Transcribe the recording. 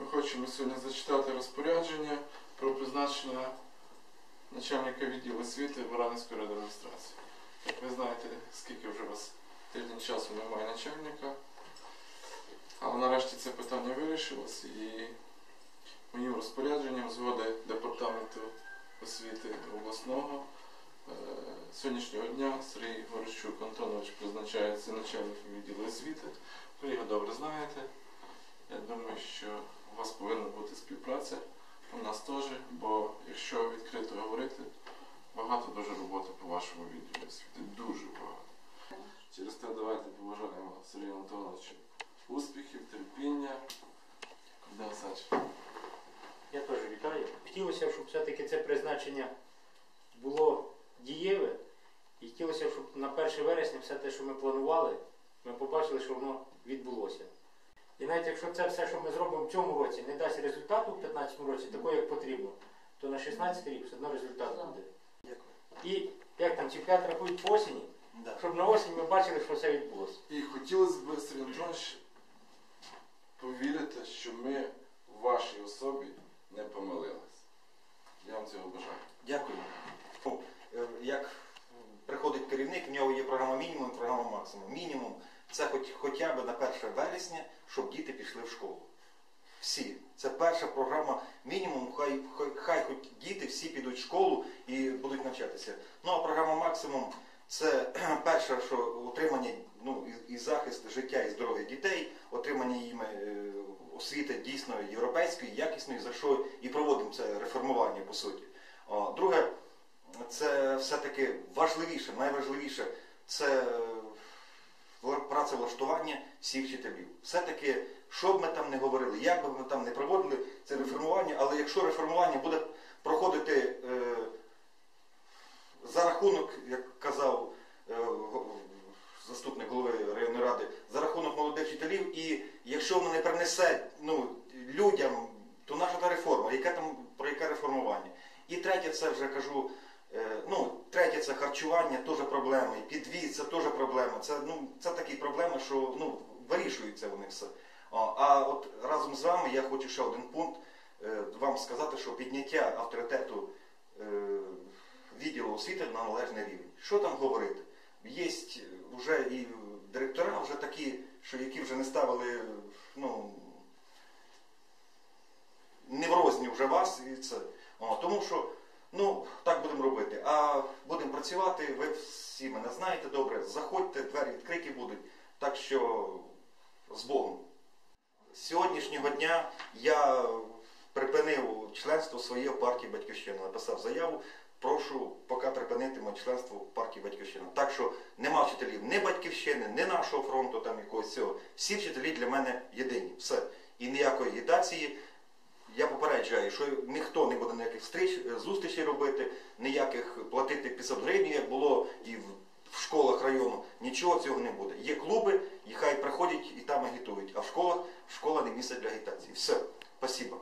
Ми хочемо сьогодні зачитати розпорядження про призначення начальника відділу освіти Баранівської адміністрації. Як ви знаєте, скільки вже у вас тиждень часу немає начальника, але нарешті це питання вирішилось і моїм розпорядженням згоди департаменту освіти обласного е, сьогоднішнього дня Сергій Горощук Антонович призначається начальником відділу освіти. Ви його добре знаєте. Я думаю, що у вас повинна бути співпраця, у нас теж, бо якщо відкрито говорити, багато дуже роботи по вашому відділу освіти. Дуже багато. Через те давайте побажаємо Сергію Антоновичу успіхів, терпіння. Я теж вітаю. Хотілося, щоб все-таки це призначення було дієве. І хотілося, щоб на 1 вересня все те, що ми планували, ми побачили, що воно відбулося. І навіть якщо це все, що ми зробимо в цьому році, не дасть результату в 2015 році, такого як потрібно, то на 16 рік все одно результат буде. Дякую. І як там чемпіонат рахують по осені, Да. щоб на осінь ми бачили, що все відбулося. І хотілося б, Сергій Антонович, повірити, що ми в вашій особі не помилились. Я вам цього бажаю. Дякую. Е, Як приходить керівник, в нього є програма мінімум і програма максимум. Мінімум це хоч, хоча б на 1 вересня, щоб діти пішли в школу. Всі. Це перша програма мінімум, хай, хай, хай хоч діти всі підуть в школу і будуть навчатися. Ну а програма максимум це перше, що отримання ну, і, і захист життя і здоров'я дітей, отримання їм е, освіти дійсно європейської, якісної, за що і проводимо це реформування по суті. Друге, це все-таки важливіше, найважливіше це працевлаштування всіх вчителів. Все-таки, що б ми там не говорили, як би ми там не проводили це реформування, але якщо реформування буде проходити е, за рахунок, як казав е, заступник голови районної ради, за рахунок молодих вчителів, і якщо воно не принесе ну, людям, то наша та реформа, яке там, про яке реформування. І третє, це вже кажу, е, ну, третє це харчування, теж проблема, і підвіз, це теж проблема. Це, ну, це такі проблеми, що ну, вирішуються вони все. А от разом з вами я хочу ще один пункт е, вам сказати, що підняття авторитету е, відділу освіти на належний рівень. Що там говорити? Є вже і директора вже такі, що які вже не ставили, ну, не в розні вже вас і це. О, тому що, ну, так будемо робити. А будемо працювати, ви всі мене знаєте добре, заходьте, двері відкриті будуть. Так що з Богом. З сьогоднішнього дня я припинив членство своє в партії Батьківщина. Написав заяву. Прошу поки припинити моє членство партії Батьківщина. Так що нема вчителів ні батьківщини, ні нашого фронту, там якогось цього. Всі вчителі для мене єдині. Все. І ніякої агітації. Я попереджаю, що ніхто не буде ніяких встреч, е, зустрічей робити, ніяких платити 500 гривень, як було і в школах району. Нічого цього не буде. Є клуби, і хай приходять і там агітують. А в школах школа не місце для агітації. Все. Спасибо.